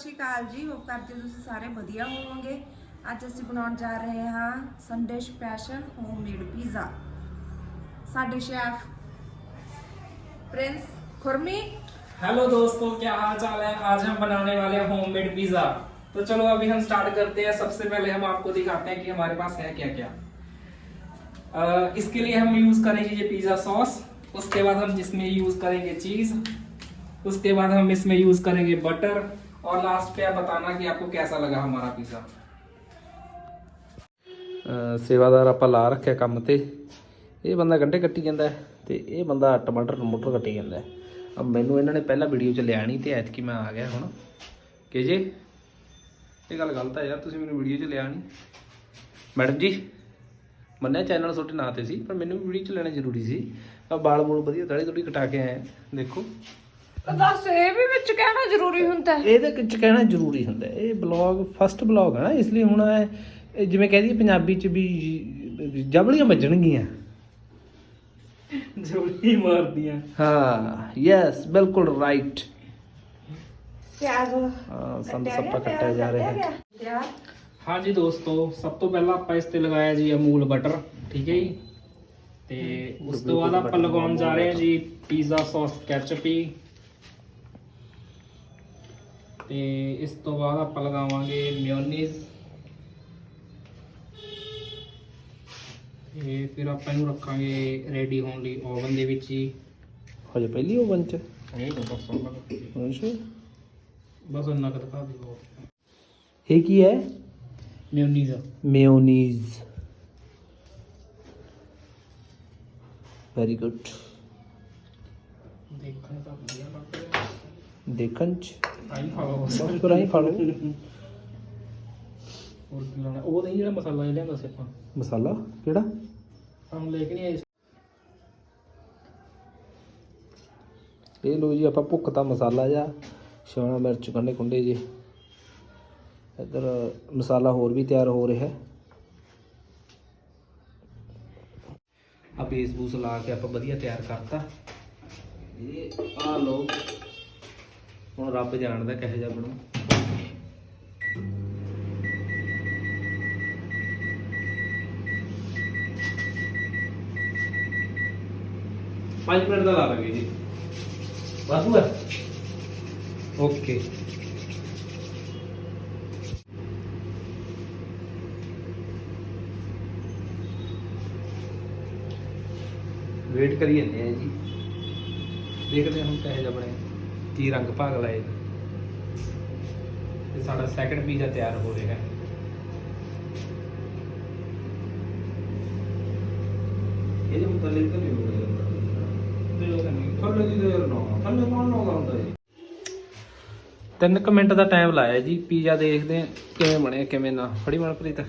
ਸ਼੍ਰੀ ਅਕਾਲ ਜੀ ਹੋਪ ਕਰਦੇ ਤੁਸੀਂ ਸਾਰੇ ਵਧੀਆ ਹੋਵੋਗੇ ਅੱਜ ਅਸੀਂ ਬਣਾਉਣ ਜਾ ਰਹੇ ਹਾਂ ਸੰਡੇ ਸਪੈਸ਼ਲ ਹੋਮਮੇਡ ਪੀਜ਼ਾ ਸਾਡੇ ਸ਼ੈਫ ਪ੍ਰਿੰਸ ਖੁਰਮੀ हेलो दोस्तों क्या हाल चाल है आज हम बनाने वाले हैं होममेड पिज्जा तो चलो अभी हम स्टार्ट करते हैं सबसे पहले हम आपको दिखाते हैं कि हमारे पास है क्या क्या इसके लिए हम यूज करेंगे ये पिज्जा सॉस उसके बाद हम जिसमें यूज करेंगे चीज उसके बाद हम इसमें यूज करेंगे बटर और लास्ट पे आप बताना कि आपको कैसा लगा हमारा पिज्जा ਅ, ਸੇਵਾਦਾਰ ਆਪਾਂ ਲਾ ਰੱਖਿਆ ਕੰਮ ਤੇ ਇਹ ਬੰਦਾ ਗੰਢੇ ਕੱਟੀ ਜਾਂਦਾ ਹੈ ਤੇ ਇਹ ਬੰਦਾ ਟਮਾਟਰ ਟਮਾਟਰ ਕੱਟੀ ਜਾਂਦਾ ਹੈ ਅਬ ਮੈਨੂੰ ਇਹਨਾਂ ਨੇ ਪਹਿਲਾਂ ਵੀਡੀਓ ਚ ਲਿਆ ਨਹੀਂ ਤੇ ਐਤਕੀ ਮੈਂ ਆ ਗਿਆ ਹੁਣ ਕਿ ਜੇ ਇਹ ਗੱਲ ਗਲਤ ਹੈ ਯਾਰ ਤੁਸੀਂ ਮੈਨੂੰ ਵੀਡੀਓ ਚ ਲਿਆ ਨਹੀਂ ਮੈਡਮ ਜੀ ਮੰਨਿਆ ਚੈਨਲ ਤੁਹਾਡੇ ਨਾਂ ਤੇ ਸੀ ਪਰ ਮੈਨੂੰ ਵੀ ਵੀਡੀਓ ਚ ਲੈਣਾ ਜ਼ਰੂਰੀ ਸੀ ਆ ਬਾਲ ਬੂਲ ਵਧੀਆ ਦਾੜੀ ਥੋੜੀ ਕਟਾ ਕੇ ਆਏ ਹਾਂ। ਦੇਖੋ ਦੱਸ ਇਹ ਵੀ ਵਿੱਚ ਕਹਿਣਾ ਜ਼ਰੂਰੀ ਹੁੰਦਾ ਹੈ। ਇਹਦੇ ਵਿੱਚ ਕਹਿਣਾ ਜ਼ਰੂਰੀ ਹੁੰਦਾ ਇਹ ਬਲੌਗ ਫਸਟ ਬਲੌਗ ਹੈ ਨਾ ਇਸ ਲਈ ਹੁਣ ਜਿਵੇਂ ਕਹਿ ਪੰਜਾਬੀ ਚ ਵੀ ਜਬਲੀਆਂ ਵੱਜਣਗੀਆਂ। ਜੋਲੀ ਮਾਰਦੀਆਂ। ਹਾਂ ਯੈਸ ਬਿਲਕੁਲ ਰਾਈਟ ਪਿਆਜ਼। ਸਮ ਸੱਪਾ ਕੱਟਿਆ ਜਾ ਰਿਹਾ। ਹੈ ਪਿਆਜ਼। ਹਾਂਜੀ ਦੋਸਤੋ ਸਭ ਤੋਂ ਪਹਿਲਾਂ ਆਪਾਂ ਇਸ ਤੇ ਲਗਾਇਆ ਜੀ ਅਮੂਲ ਬਟਰ ਠੀਕ ਹੈ ਜੀ? ਤੇ ਉਸ ਤੋਂ ਬਾਅਦ ਆਪਾਂ ਲਗਾਉਣ ਜਾ ਰਹੇ ਹਾਂ ਜੀ ਪੀਜ਼ਾ ਸੌਸ ਕੈਚਪੀ ਤੇ ਇਸ ਤੋਂ ਬਾਅਦ ਆਪਾਂ ਲਗਾਵਾਂਗੇ ਮਿਓਨੀਜ਼ ਤੇ ਫਿਰ ਆਪਾਂ ਇਹਨੂੰ ਰੱਖਾਂਗੇ ਰੈਡੀ ਹੋਣ ਲਈ ਓਵਨ ਦੇ ਵਿੱਚ ਹੀ। ਹਜੇ ਪਹਿਲੀ ਉਹ ਬੰਚ ਇਹ ਤਾਂ ਬਸ ਉਹਨਾਂ ਦਾ- ਅੱਛਾ। ਬਸ ਉਹਨਾਂ ਕੁ ਦਿਖਾ ਦਿਓ। ਇਹ ਕੀ ਹੈ? ਮਿਓਨੀਜ਼ ਮੇਯੋਨੀਜ਼ ਵੈਰੀ ਗੁੱਡ ਦੇਖਣ ਤਾਂ ਵਧੀਆ ਲੱਗ ਰਿਹਾ ਦੇਖਣ ਚ। ਆਈ ਖਾਓ ਬਸ ਪਰ ਆਈ ਲਓ ਹੋਰ ਕੀ ਲਾਣਾ? ਉਹ ਨਹੀਂ ਜਿਹੜਾ ਮਸਾਲਾ ਜਿਹਾ ਲਿਆਂਦਾ ਸੀ ਆਪਾਂ। ਮਸਾਲਾ? ਕਿਹੜਾ? ਹਮ ਲੈ ਕੇ ਨਹੀਂ ਆਏ। ਇਹ ਲੋ ਜੀ ਆਪਾਂ ਭੁੱਕਤਾ ਮਸਾਲਾ ਜਾਂ ਸ਼ਿਮਲਾ ਮਿਰਚ ਕੰਡੇ ਕੁੰਡੇ ਜੀ। ਇੱਧਰ ਮਸਾਲਾ ਹੋਰ ਵੀ ਤਿਆਰ ਹੋ ਰਿਹਾ। ਹੈ ਆ ਬੇਸ ਬੂਸ ਲਾ ਕੇ ਆਪਾਂ ਵਧੀਆ ਤਿਆਰ ਕਰਤਾ। ਇਹ ਆ ਲੋ ਹੁਣ ਰੱਬ ਜਾਣਦਾ ਕਿਹੋ ਜਿਹਾ ਬਣੂ। ਪੰਜ ਮਿੰਟ ਦਾ ਲਾ ਲਾਂਗੇ ਜੀ। ਵਾਧੂ ਹੈ ਓਕੇ। ਵੇਟ ਕਰੀ ਜਾਂਦੇ ਆ ਜੀ। ਦੇਖਦੇ ਹਾਂ ਹੁਣ ਕਿਹੋ ਜਿਹਾ ਬਣਿਆ। ਕੀ ਰੰਗ ਭਾਗ ਲਾਏ। ਤੇ ਸਾਡਾ ਸੈਕੰਡ ਪੀਜ਼ਾ ਤਿਆਰ ਹੋ ਰਿਹਾ ਹੈ। ਇਹਦੇ ਮੁਤਲਕ ਤਾਂ ਨਹੀਂ ਹੋ ਰਿਹਾ ਥੱਲੇ ਦੀ ਦੇਰ ਨਾ ਥੱਲੇ ਕੌਣ ਲਾਉਂਦਾ ਹੁੰਦਾ ਜੀ? 3 ਮਿੰਟ ਦਾ ਟਾਈਮ ਲਾਇਆ ਜੀ। ਪੀਜ਼ਾ ਦੇਖਦੇ ਕਿਵੇਂ ਬਣਿਆ ਕਿਵੇਂ ਨਾ। ਫੜੀ ਮਨਪ੍ਰੀਤ।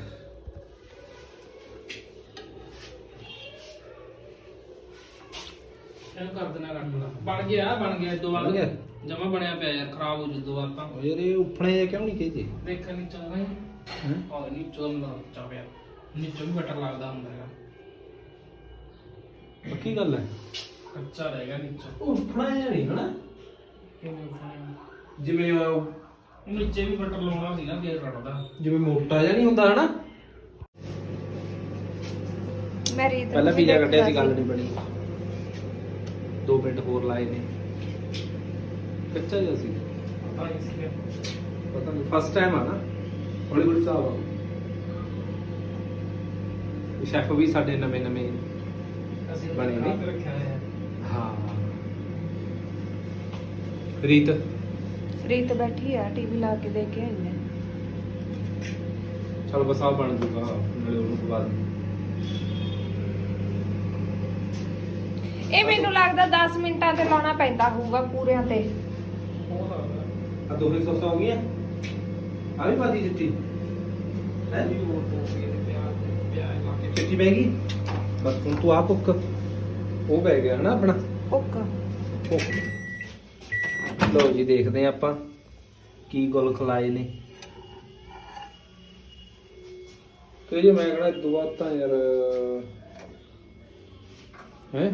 ਇਹਨੂੰ ਕਰ ਦੇਣਾ ਕੱਟ ਲਾ ਬਣ ਗਿਆ ਬਣ ਗਿਆ ਦੋ ਵਾਰ ਬਣ ਗਿਆ? ਜਮਾ ਬਣਿਆ ਪਿਆ ਯਾਰ ਖਰਾਬ ਹੋ ਜੂ ਦੋ ਵਾਰ ਤਾਂ। ਯਾਰ ਇਹ ਉਫਣੇ ਜਿਹਾ ਕਿਉਂ ਨਹੀਂ ਕਹੀ ਦੇਖਣ ਨਹੀਂ ਚਾਹੁੰਦਾ ਹੀ ਹੈ? ਔਰ ਨੀਚੋਂ ਦਾ ਚਾ ਪਿਆ। ਨੀਚੋਂ ਵੀ ਬਟਰ ਲੱਗਦਾ ਹੁੰਦਾ ਹੈਗਾ। ਪੱਕੀ ਗੱਲ ਹੈ? ਕੱਚਾ ਰਹੇਗਾ ਨੀਚੋਂ। ਉਫਣਾ ਜਿਹਾ ਨਹੀਂ ਹਨਾ? ਕਿਵੇਂ ਖਾਣਾ ਜਿਵੇਂ ਉਹ- ਨੀਚੇ ਵੀ ਬਟਰ ਲਾਉਣਾ ਸੀ ਨਾ ਫੇਰ ਰੜਦਾ ਜਿਵੇਂ ਮੋਟਾ ਜਿਹਾ ਨਹੀਂ ਹੁੰਦਾ ਹਨਾ? ਮੈਂ ਰੀਤ ਪਹਿਲਾਂ ਵੀ ਪੀਜ਼ਾ ਕੱਢਿਆ ਸੀ ਗੱਲ ਨਹੀਂ ਬਣੀ। 2 ਮਿੰਟ ਹੋਰ ਲਾਏ ਨੇ। ਕੱਚਾ ਜਿਹਾ ਸੀ। ਪਤਾ ਨਹੀਂ ਸੀ। ਪਤਾ ਨਹੀਂ ਫਸਟ ਟਾਈਮ ਆ ਨਾ ਹੌਲੀ ਹੌਲੀ ਹਿਸਾਬ ਆ ਸ਼ੈਫ ਵੀ ਸਾਡੇ ਨਵੇਂ ਨਵੇਂ ਅਸੀਂ ਬਣੀ ਹੋਇਆ। ਹੈ। ਰੀਤ? ਰੀਤ ਬੈਠੀ ਆ ਟੀਵੀ ਲਾ ਕੇ ਦੇਖ ਕੇ ਆਈ ਹੈ ਚਲ ਬਸ ਆ ਬਣ ਜੂਗਾ ਨਾਲੇ ਉਹਨੂੰ ਖਵਾ ਦੇ ਇਹ ਮੈਨੂੰ ਲੱਗਦਾ 10 ਮਿੰਟਾਂ ਤੇ ਲਾਉਣਾ ਪੈਂਦਾ ਹੋਊਗਾ ਪੂਰਿਆਂ ਤੇ। ਆ ਦੋਹਰੀ ਸੌਸ ਹੋ ਗਈਆਂ? ਆ ਵੀ ਪਾਦੀ ਚਿੱਟੀ। ਹੈ? ਜੀ ਉਹ ਤੋਂ ਵੀ ਪਿਆਜ਼ ਪਿਆਜ਼ ਲਾ ਕੇ। ਚਿੱਟੀ ਬਹਿ ਗਈ? ਬਸ ਹੁਣ ਤੂੰ ਆ ਭੁੱਕ ਉਹ ਬਹਿ ਗਿਆ ਹਨਾ ਆਪਣਾ? ਜੀ ਦੇਖਦੇ ਆ ਆਪਾਂ ਕੀ ਗੁਲ ਖਲਾਏ ਨੇ। ਤੇ ਜੇ ਮੈਂ ਕਹਣਾ ਦੁਆ ਤਾਂ ਯਾਰ ਹੈ?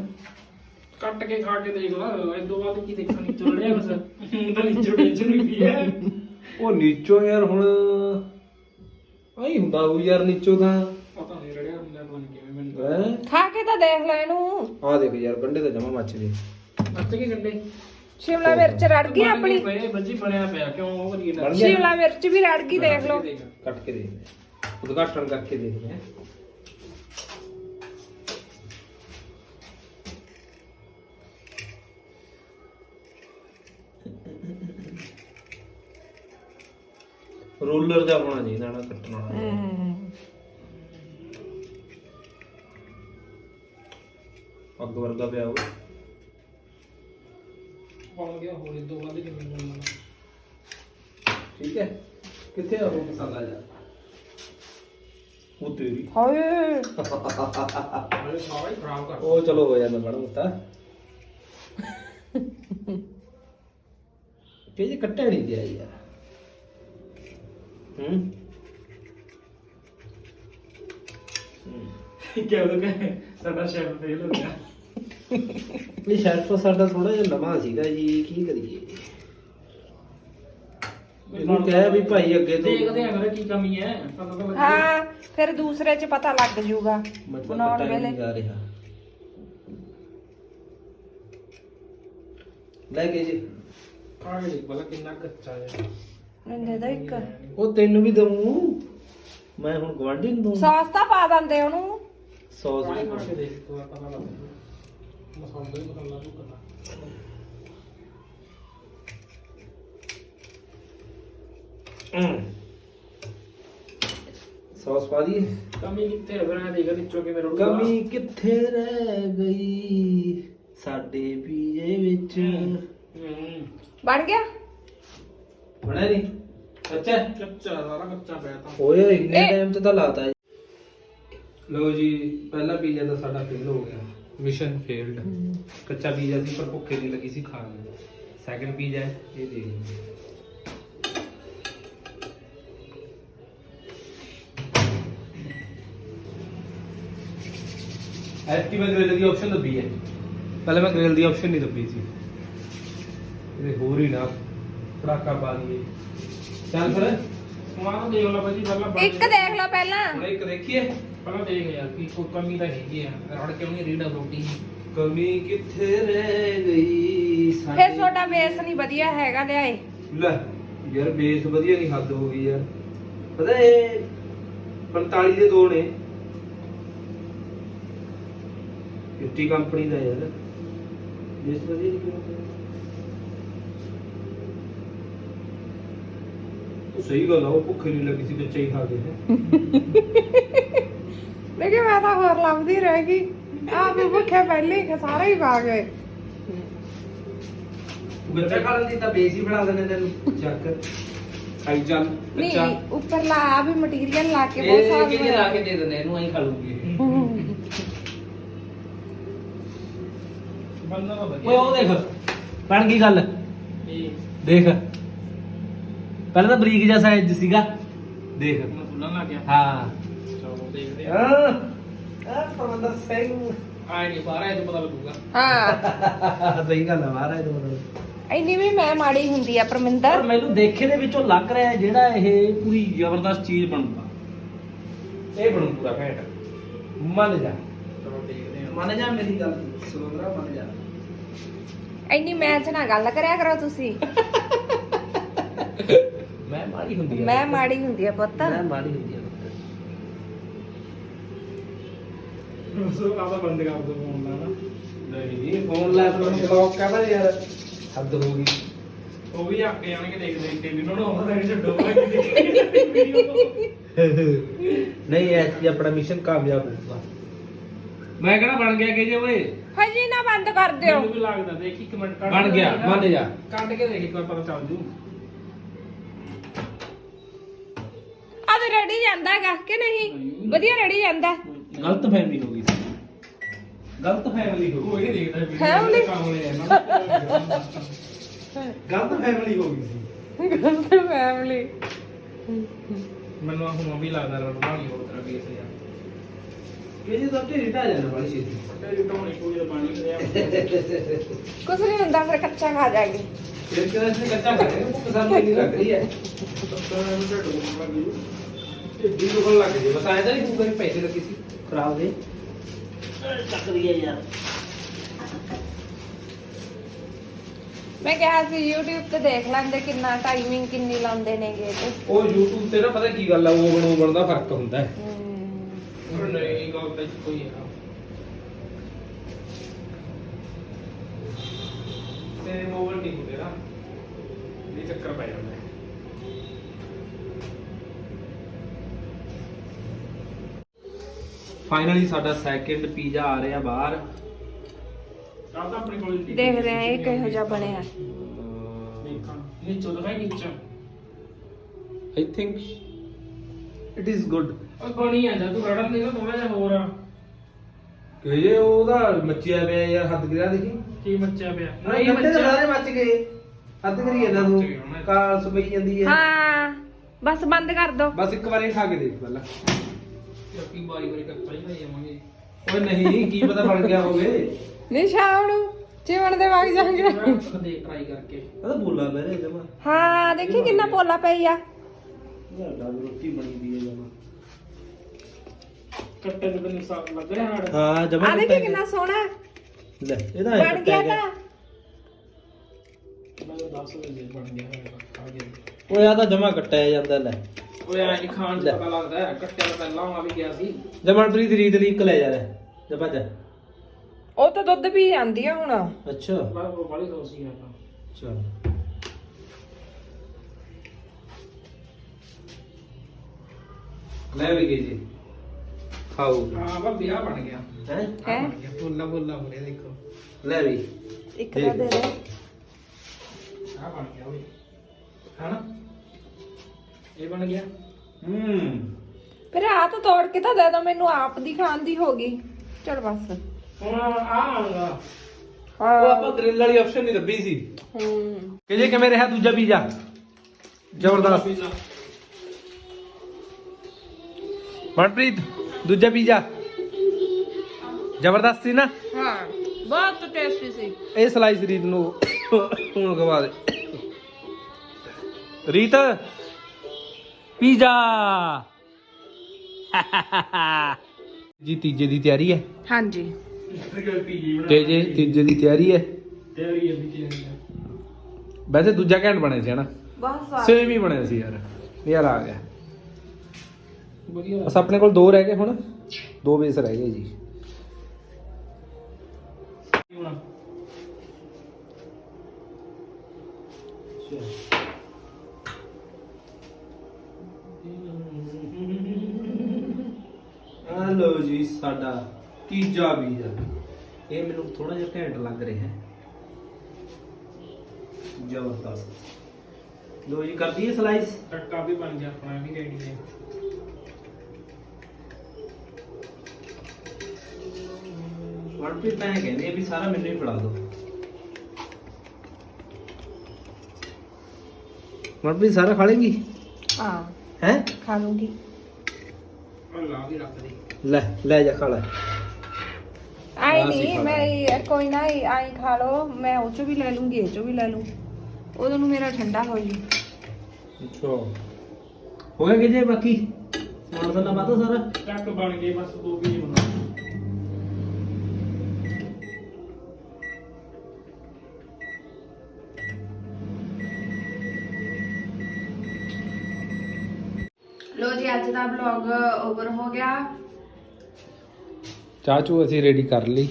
ਕੱਟ ਕੇ ਖਾ ਕੇ ਦੇਖ ਲਾ ਇਹ ਦੋ ਬਾਅਦ ਕੀ ਦੇਖਣ ਨਹੀਂ ਚੱਲ ਰਿਹਾ ਬਸ ਹੁਣ ਤਾਂ ਨੀਚੇ ਟੈਨਸ਼ਨ ਨਹੀਂ ਪਈ ਹੈ। ਉਹ ਨੀਚੋਂ ਯਾਰ ਹੁਣ ਆਈ ਹੁੰਦਾ ਉਹ ਯਾਰ ਨੀਚੋਂ ਤਾਂ। ਪਤਾ ਨਹੀਂ ਰੜਿਆ ਹੁੰਦਾ ਪਤਾ ਨਹੀਂ ਕਿਵੇਂ ਮੈਨੂੰ ਹੈ? ਖਾ ਕੇ ਤਾਂ ਦੇਖ ਲੈ ਇਹਨੂੰ। ਆ ਦੇਖ ਯਾਰ ਗੰਡੇ ਤਾਂ ਜਮਾ ਮੱਚ ਗਏ। ਅੱਛੇ ਕੀ ਗੰਡੇ ਸ਼ਿਮਲਾ ਮਿਰਚ ਰੜ ਗਈ ਆਪਣੀ। ਪਏ ਬੱਜੀ ਬਣਿਆ ਪਿਆ ਕਿਉਂ ਉਹ ਕਰੀਏ ਨਾ? ਬਣ ਗਿਆ। ਸ਼ਿਮਲਾ ਮਿਰਚ ਵੀ ਰੜ ਗਈ ਦੇਖ ਲਓ। ਕੱਟ ਕੇ ਦੇਖਦੇ ਹਾਂ। ਉਦਘਾਟਨ ਕਰਕੇ ਦੇਖਦੇ ਹਾਂ ਰੋਲਰ ਦਾ ਹੋਣਾ ਚਾਹੀਦਾ ਨਾ ਕੱਟਣਾ ਅੱਗ ਵਰਗਾ ਪਿਆ ਉਹ ਬਣ ਗਿਆ ਹੋਰ ਦੋ ਵਾਲੇ ਬਣਨਾ? ਠੀਕ ਹੈ। ਕਿੱਥੇ ਆ ਉਹ ਮਸਾਲਾ ਜਾ ਉਹ ਤੇਰੀ। ਹਾਏ। ਅਰੇ ਸਾਰਾ ਹੀ ਖਰਾਬ ਕਰ ਉਹ ਚਲੋ ਹੋ ਜਾਂਦਾ ਮੈਡਮ ਉੱਤਾ ਕਿ ਜੇ ਕੱਟਿਆ ਨਹੀਂ ਦਿਆ ਯਾਰ। ਹੂੰ? ਉਹ ਕਹੇ ਸਾਡਾ ਸ਼ੈਫ ਫੇਲ ਹੋ ਗਿਆ। ਇਹ ਸ਼ੈਲਫ ਸਾਡਾ ਥੋੜਾ ਜਿਹਾ ਨਵਾਂ ਸੀਗਾ ਜੀ ਕੀ ਕਰੀਏ? ਇਹਨੂੰ ਕਹਿ ਵੀ ਭਾਈ ਅੱਗੇ ਤੋਂ ਦੇਖਦੇ ਆ ਕੀ ਕਮੀ ਹੈ। ਪਤਾ ਤਾਂ ਲੱਗੇ ਹਾਂ ਫਿਰ ਦੂਸਰੇ 'ਚ ਪਤਾ ਲੱਗ ਜੂਗਾ ਮਤਲਬ ਬਣਾਉਣ ਵੇਲੇ। ਨਹੀਂ ਜਾ ਰਿਹਾ। ਲੈ ਕੇ ਜੀ। ਆਹ ਦੇਖ ਬਲਾ ਕਿੰਨਾ ਕੱਚਾ ਹੈ ਮੈਨੂੰ ਦੇ ਦੋ ਇੱਕ। ਉਹ ਤੈਨੂੰ ਵੀ ਦਊਂ? ਮੈਂ ਹੁਣ ਗਵਾਂਢੀ ਨੂੰ ਦਊਂ। ਸੌਸ ਤਾਂ ਪਾ ਦਿੰਦੇ ਉਹਨੂੰ। ਸੌਸ ਵੀ ਹਮ। ਸੌਸ ਪਾ ਦੀ ਕਮੀ ਕਿੱਥੇ ਕਮੀ ਰਹਿ ਗਈ? ਸਾਡੇ ਪੀਏ ਵਿੱਚ। ਬਣ ਗਿਆ? ਬਣਿਆ ਨਹੀਂ ਅੱਛਾ ਕੱਚਾ ਸਾਰਾ ਕੱਚਾ ਪਿਆ ਤਾਂ। ਓਏ ਇੰਨੇ ਇਹ- ਟਾਈਮ ਤੇ ਤਾਂ ਲਾਤਾ ਹੈ। ਲੋ ਜੀ ਪਹਿਲਾ ਪੀਜ਼ਾ ਤਾਂ ਸਾਡਾ ਫੇਲ ਹੋ ਗਿਆ। ਮਿਸ਼ਨ ਫੇਲਡ ਕੱਚਾ ਪੀਜ਼ਾ ਸੀ ਪਰ ਭੁੱਖੇ ਨਹੀਂ ਲੱਗੀ ਸੀ ਖਾਣ ਨੂੰ। ਸੈਕੰਡ ਪੀਜ਼ਾ ਹੈ ਇਹ ਦੇ ਦਿੰਦੇ ਐਤਕੀ ਮੈਂ ਗ੍ਰਿਲ ਦੀ ਆਪਸ਼ਨ ਦੱਬੀ ਹੈ। ਪਹਿਲਾਂ ਮੈਂ ਗ੍ਰਿਲ ਦੀ ਆਪਸ਼ਨ ਨਹੀਂ ਦੱਬੀ ਸੀ। ਇਹਦੇ ਹੋਰ ਹੀ ਨਾ ਪੜਾਕਾ ਪਾ ਦਈਏ ਚੱਲ ਫਿਰ। ਸਮਾਨ ਦੇਖ ਲਓ ਭਾਜੀ ਪਹਿਲਾਂ ਇੱਕ ਦੇਖ ਲਓ ਪਹਿਲਾਂ। ਹੁਣ ਇੱਕ ਦੇਖੀਏ। ਪਹਿਲਾਂ ਦੇਖ ਯਾਰ ਕੀ ਕੋਈ ਕਮੀ ਤਾਂ ਹੈਗੀ ਆ। ਰੜ ਕਿਉਂ ਨਹੀਂ ਰੀਡਾ ਰੋਟੀ ਕਮੀ ਕਿੱਥੇ ਰਹਿ ਗਈ ਫਿਰ ਤੁਹਾਡਾ ਬੇਸ ਨਹੀਂ ਵਧੀਆ ਹੈਗਾ ਲਿਆਏ ਲੈ ਯਾਰ ਬੇਸ ਵਧੀਆ ਨਹੀਂ ਹੱਦ ਹੋ ਗਈ ਯਾਰ। ਪਤਾ ਇਹ 45 ਦੇ ਦੋ ਨੇ। ਕਿੱਟੀ ਕੰਪਨੀ ਦਾ ਯਾਰ। ਬੇਸ ਵਧੀਆ ਨਹੀਂ ਕਿਉਂ? ਸਹੀ ਗੱਲ ਆ ਉਹ ਭੁੱਖੇ ਨਹੀਂ ਲੱਗੀ ਸੀ ਬੱਚੇ ਹੀ ਖਾ ਗਏ। ਦੇਖੀ ਮੈਂ ਤਾਂ ਹੋਰ ਲੱਭਦੀ ਰਹਿ ਗਈ। ਆਪ ਵੀ ਭੁੱਖੇ ਪਹਿਲੇ ਹੀ ਸਾਰੇ ਹੀ ਪਾ ਗਏ। ਬੱਚਾ ਖਾ ਲੈਂਦੀ ਤਾਂ ਬੇਸ ਹੀ ਬਣਾ ਦੇਣੇ ਤੈਨੂੰ ਚੱਕ। ਖਾਈ ਚੱਲ ਨਹੀਂ ਬੱਚਾ ਉੱਪਰ ਲਾ ਆ ਵੀ ਮਟੀਰੀਅਲ ਲਾ ਕੇ ਬਹੁਤ ਇਹ ਸਾਰਾ ਕਿਹਨੇ ਲਾ ਕੇ ਦੇ ਦਿੰਦੇ? ਇਹਨੂੰ ਆਈ ਖਾ ਲੂਗੀ ਇਹ। ਬੰਦਾ ਤਾਂ ਓਏ ਉਹ ਦੇਖ। ਬਣ ਗਈ ਗੱਲ। ਦੇਖ। ਪਹਿਲਾਂ ਤਾਂ ਬਰੀਕ ਜਿਹਾ ਸਾਈਜ਼ ਸੀਗਾ। ਦੇਖ। ਮੈਂ ਫੁੱਲਣ ਲੱਗ ਗਿਆ। ਹਾਂ। ਚਲੋ ਦੇਖਦੇ ਆ। ਹਾਂ। ਆ ਪਰਮੰਦਰ ਸਿੰਘ। ਆਏ ਨਹੀਂ ਬਾਹਰ ਆਏ ਤਾਂ ਪਤਾ ਲੱਗੂਗਾ। ਹਾਂ। ਸਹੀ ਗੱਲ ਹੈ ਮਹਾਰਾਜ ਦੇ ਮਤਲਬ ਇੰਨੀ ਵੀ ਮੈਂ ਮਾੜੀ ਹੁੰਦੀ ਆ ਪਰ ਪਰਮਿੰਦਰ ਮੈਨੂੰ ਦੇਖੇ ਦੇ ਵਿੱਚੋਂ ਲੱਗ ਰਿਹਾ ਹੈ ਜਿਹੜਾ ਇਹ ਪੂਰੀ ਜ਼ਬਰਦਸਤ ਚੀਜ਼ ਬਣੂਗਾ। ਇਹ ਬਣੂ ਪੂਰਾ ਘੈਂਟ। ਮੰਨ ਜਾ। ਚਲੋ ਦੇਖਦੇ ਆ। ਮੰਨ ਜਾ ਮੇਰੀ ਗੱਲ ਸੁਣੋਦਰਾ ਮੰਨ ਜਾ। ਇੰਨੀ ਮੈਚ ਨਾਲ ਗੱਲ ਕਰਿਆ ਕਰੋ ਤੁਸੀਂ। ਮੈਂ ਮਾੜੀ ਹੁੰਦੀ ਆ ਮੈਂ ਮਾੜੀ ਹੁੰਦੀ ਆ ਪੁੱਤ। ਮੈਂ ਮਾੜੀ ਹੁੰਦੀ ਆ ਸੋ ਆਦਾ ਬੰਦ ਕਰ ਦੋ ਫੋਨ ਦਾ ਨਾ। ਨਹੀਂ ਫੋਨ ਲੈ ਤੂੰ ਬਲੌਕ ਕਰਦਾ ਯਾਰ। ਹੱਦ ਹੋ ਗਈ। ਉਹ ਵੀ ਦੇਖ ਦੇਖ ਕੇ ਵੀ। ਉਹਨਾਂ ਨੂੰ ਆਉਂਦਾ ਨਹੀਂ ਛੱਡੋ ਵੀਡੀਓ ਨਹੀਂ ਐਤਕੀ ਆਪਣਾ ਮਿਸ਼ਨ ਕਾਮਯਾਬ ਹੋਊਗਾ ਮੈਂ ਕਿਹੜਾ ਬਣ ਗਿਆ ਕਿ ਜੇ ਓਏ? ਹਜੀ ਨਾ ਬੰਦ ਕਰ ਦਿਓ। ਮੈਨੂੰ ਵੀ ਲੱਗਦਾ ਦੇਖ ਇੱਕ ਮਿੰਟ ਕੱਢ ਬਣ ਗਿਆ, ਦੇਖ। ਮੰਨ ਜਾ। ਕੱਢ ਕੇ ਦੇਖ ਇੱਕ ਵਾਰ ਪਤਾ ਚੱਲ ਜੂ। ਤੇ ਰੈਡੀ ਜਾਂਦਾ ਹੈਗਾ ਕਿ ਨਹੀਂ? ਵਧੀਆ ਰੈਡੀ ਜਾਂਦਾ। ਗਲਤ ਫਹਿਮੀ ਹੋ ਗਈ। ਸੀ ਗਲਤ ਫੈਮਿਲੀ ਹੋ ਕੋਈ ਨਹੀਂ ਦੇਖਦਾ ਵੀਡੀਓ Family? ਕੰਮ ਲੈ ਨਾ। ਗਲਤ ਫੈਮਿਲੀ ਹੋ ਗਈ ਸੀ। ਗਲਤ ਫੈਮਿਲੀ ਮੈਨੂੰ ਹੁਣ ਵੀ ਲੱਗਦਾ ਰੜਵਾ ਨਹੀਂ ਹੋਰ ਤਰ੍ਹਾਂ ਬੇਸ ਯਾਰ। ਇਹ ਜੀ ਤਾਂ ਢੇਰੀ ਢਾ ਜਾਂਦਾ ਬੜੀ ਛੇਤੀ। ਢੋਣੀ ਪੂਰੀ ਦਾ ਪਾਣੀ ਲਿਆ ਕੁਝ ਨਹੀਂ ਹੁੰਦਾ ਫਿਰ ਕੱਚਾ ਖਾ ਜਾਗੇ ਫਿਰ ਕਿਹਦਾ ਕੱਚਾ ਕਰ ਰਿਹਾ ਭੁੱਖ ਸਾਨੂੰ ਇੰਨੀ ਲੱਗ ਰਹੀ ਹੈ। ਇਹ ਵੀ ਦੁਖਣ ਲੱਗ ਜੇ ਬਸ ਆਇਆ ਤਾਂ ਨਹੀਂ ਹੋਊਗਾ ਵੀ ਪੈਸੇ ਲੱਗੇ ਸੀ? ਖਰਾਬ ਦੇ। ਚੱਕ ਰਹੀ ਹੈ ਯਾਰ ਮੈਂ ਕਿਹਾ ਸੀ YouTube ਤੇ ਦੇਖ ਲੈਂਦੇ ਕਿੰਨਾ ਟਾਈਮਿੰਗ ਕਿੰਨੀ ਲਾਉਂਦੇ ਨੇਗੇ ਤੇ। ਉਹ YouTube ਤੇ ਨਾ ਪਤਾ ਕੀ ਗੱਲ ਆ ਉਹ ਬਣੋ ਦਾ ਫ਼ਰਕ ਹੁੰਦਾ। ਹੈ। ਹਮ, ਨਹੀਂ ਗੱਲ ਤਾਂ ਕੋਈ ਹੈ ਤੇ ਮੋਬਾਈਲ ਨਹੀਂ ਹੁੰਦੇ ਨਾ ਇਹ ਚੱਕਰ ਪੈ ਜਾਂਦਾ ਹੈ ਫਾਈਨਲੀ ਸਾਡਾ ਸੈਕਿੰਡ ਪੀਜ਼ਾ ਆ ਰਿਹਾ ਬਾਹਰ। ਆਹ ਤਾਂ ਆਪਣੇ ਕੋਲ ਹੀ ਦੇਖਦੇ ਆ ਇਹ ਕਿਹੋ ਜਿਹਾ ਬਣਿਆ। ਦੇਖਾਂ। ਨੀਚੋਂ ਦਿਖਾਈ ਨੀਚੋਂ। I think it is good ਉਹ ਬਣੀ ਜਾਂਦਾ ਤੂੰ ਰੜਨ ਨਹੀਂ ਨਾ ਥੋੜਾ ਜਿਹਾ ਹੋਰ ਆ। ਕਿ ਜੇ ਉਹਦਾ ਮੱਚਿਆ ਪਿਆ ਯਾਰ ਹੱਦ ਗਿਰਾ ਦੇਖੀ? ਕੀ ਮੱਚਿਆ ਪਿਆ? ਨਹੀਂ ਮੱਚੇ ਤਾਂ ਸਾਰੇ ਮੱਚ ਗਏ। ਹੱਦ ਕਰੀ ਜਾਂਦਾ ਤੂੰ। ਕਾਲ ਸੁਪਈ ਜਾਂਦੀ ਹੈ। ਹਾਂ ਬਸ ਬੰਦ ਕਰ ਦੋ। ਬਸ ਇੱਕ ਵਾਰੀ ਖਾ ਕੇ ਦੇਖ ਪਹਿਲਾਂ। ਕੀ ਬਾਰੀ ਬਾਰੀ ਕੱਪੜਾ ਹੀ ਭਾਈ ਆਵਾਂਗੇ ਓਏ ਨਹੀਂ ਕੀ ਪਤਾ ਬਣ ਗਿਆ ਹੋਵੇ। ਨਹੀਂ ਸ਼ਾਮ ਨੂੰ ਚਿਵਣ ਦੇ ਵਗ ਜਾਣਗੇ ਦੇ ਟਰਾਈ ਕਰਕੇ। ਇਹ ਤਾਂ ਬੋਲਾ ਮੇਰੇ ਜਮਾ। ਹਾਂ ਦੇਖੀ ਕਿੰਨਾ ਪੋਲਾ ਪਈ ਆ ਯਾਰ ਦਾਲ ਰੋਟੀ ਬਣੀ ਦੀ ਹੈ ਜਮਾ। ਕੱਟੇ ਦੇ ਬੰਨੇ ਸਾਫ਼ ਲੱਗ ਰਿਹਾ ਹਾੜ ਹਾਂ ਜਮਾ ਆ ਦੇਖੀ ਕਿੰਨਾ ਸੋਹਣਾ। ਲੈ ਇਹਦਾ ਬਣ ਗਿਆ ਤਾਂ। ਮੈਂ 10 ਵਜੇ ਬਣ ਗਿਆ ਹੋਇਆ ਆ ਗਿਆ। ਓਏ ਆ ਤਾਂ ਜਮਾ ਕੱਟਿਆ ਜਾਂਦਾ ਲੈ। ਓਏ ਐ ਨਹੀਂ ਖਾਣ ਚ ਲੈ। ਪਤਾ ਲੱਗਦਾ ਹੈ ਕੱਟਿਆ ਤਾਂ ਪਹਿਲਾਂ ਆ ਵੀ ਗਿਆ ਸੀ। ਰੀਤ ਲਈ ਇੱਕ ਲੈ ਜਾ ਲੈ ਜਾ ਭੱਜ ਉਹ ਤਾਂ ਦੁੱਧ ਪੀ ਜਾਂਦੀ ਆ ਹੁਣ। ਅੱਛਾ। ਬਾ ਉਹ ਬੜੀ ਖੁਸ਼ੀ ਹੈ ਤਾਂ। ਚਲ ਲੈ ਵੀ ਗਈ ਜੀ। ਖਾਓ ਹਾਂ ਬਾ ਵਿਆਹ ਬਣ ਗਿਆ। ਹੈ? ਹੈ? ਬੋਲਾ ਬੋਲਾ ਹੋ ਰਿਹਾ ਦੇਖੋ। ਲੈ ਵੀ। ਇੱਕ ਤਾਂ ਦੇ ਦੇ। ਆ ਬਣ ਗਿਆ ਓਏ। ਹਨਾ? ਇਹ ਬਣ ਗਿਆ। ਹੂੰ। ਫਿਰ ਆ ਤਾਂ ਤੋੜ ਕੇ ਤਾਂ ਦੇ ਦੋ ਮੈਨੂੰ ਆਪ ਦੀ ਖਾਣ ਦੀ ਹੋ ਗਈ। ਚਲ ਬਸ। ਹੁਣ ਆ ਆਉਂਗਾ ਉਹ ਆਪਾਂ ਗ੍ਰਿਲ ਵਾਲੀ ਆਪਸ਼ਨ ਨਹੀਂ ਲੱਭੀ ਸੀ। ਹੂੰ। ਕਿ ਜੇ ਕਿਵੇਂ ਰਿਹਾ ਦੂਜਾ ਪੀਜ਼ਾ ਜ਼ਬਰਦਸਤ। ਪੀਜ਼ਾ ਮਨਪ੍ਰੀਤ ਦੂਜਾ ਪੀਜ਼ਾ ਜ਼ਬਰਦਸਤ ਸੀ ਨਾ? ਹਾਂ ਬਹੁਤ ਟੇਸਟੀ ਸੀ। ਇਹ ਸਲਾਈਸ ਰੀਤ ਨੂੰ ਹੁਣ ਖਵਾ ਦੇ। ਰੀਤ। ਪੀਜ਼ਾ। ਜੀ ਤੀਜੇ ਦੀ ਤਿਆਰੀ ਹੈ? ਹਾਂਜੀ। ਤੇ ਜੇ ਤੀਜੇ ਦੀ ਤਿਆਰੀ ਹੈ? ਅਭੀ ਤੇਰੀ ਵੈਸੇ ਦੂਜਾ ਘੈਂਟ ਬਣਿਆ ਸੀ ਹਨਾ ਬਹੁਤ ਸਵਾਦ। ਸੇਮ ਹੀ ਬਣਿਆ ਸੀ ਯਾਰ। ਯਾਰ ਆ ਗਿਆ। ਵਧੀਆ। ਬਸ ਆਪਣੇ ਕੋਲ ਦੋ ਰਹਿ ਗਏ ਹੁਣ। ਦੋ ਬੇਸ ਰਹਿ ਗਏ ਜੀ। ਹੁਣ? ਲੋ ਜੀ ਸਾਡਾ ਤੀਜਾ ਪੀਜ਼ਾ ਇਹ ਮੈਨੂੰ ਥੋੜਾ ਜਿਹਾ ਘੈਂਟ ਲੱਗ ਰਿਹਾ ਹੈ। ਜ਼ਬਰਦਸਤ। ਲੋ ਜੀ ਕਰ ਦਈਏ ਸਲਾਈਸ ਟੱਕਾ ਵੀ ਬਣ ਗਿਆ ਆਪਣਾ ਵੀ ਰੈਡੀ ਹੈ। ਮਨਪ੍ਰੀਤ ਤਾਂ ਇਹ ਕਹਿੰਦੇ ਵੀ ਸਾਰਾ ਮੈਨੂੰ ਹੀ ਫੜਾ ਦਿਓ। ਮਨਪ੍ਰੀਤ ਸਾਰਾ ਖਾ ਲੇਗੀ? ਹਾਂ। ਹੈ? ਖਾ ਲੂੰਗੀ। ਲਾ ਵੀ ਰੱਖ ਦੇ। ਲੈ ਲੈ ਜਾ ਖਾ ਲੈ। ਆਈ ਅਸੀਂ ਨਹੀਂ ਖਾ ਮੈਂ ਇਹ- ਕੋਈ ਨਾ ਇਹ ਆਈ ਖਾ ਲਓ। ਮੈਂ ਉਹ ਚੋਂ ਵੀ ਲੈ ਲੂੰਗੀ ਇਹ ਚੋਂ ਵੀ ਲੈ ਲੂੰ। ਉਦੋਂ ਨੂੰ ਮੇਰਾ ਠੰਡਾ ਹੋ ਜੀ। ਅੱਛਾ। ਹੋ ਗਿਆ ਕਿ ਜੇ ਬਾਕੀ? ਸਮਾਨ ਸਾਡਾ ਪਾਤਾ ਸਾਰਾ? ਟੱਕ ਬਣ ਗਏ ਬਸ ਦੋ ਵੀ ਨਹੀਂ ਬਣਾ ਲੋ ਜੀ ਅੱਜ ਦਾ ਵਲੌਗ ਓਵਰ ਹੋ ਗਿਆ। ਚਾਹ ਚੂ ਅਸੀਂ ਰੈਡੀ ਕਰ ਲਈ।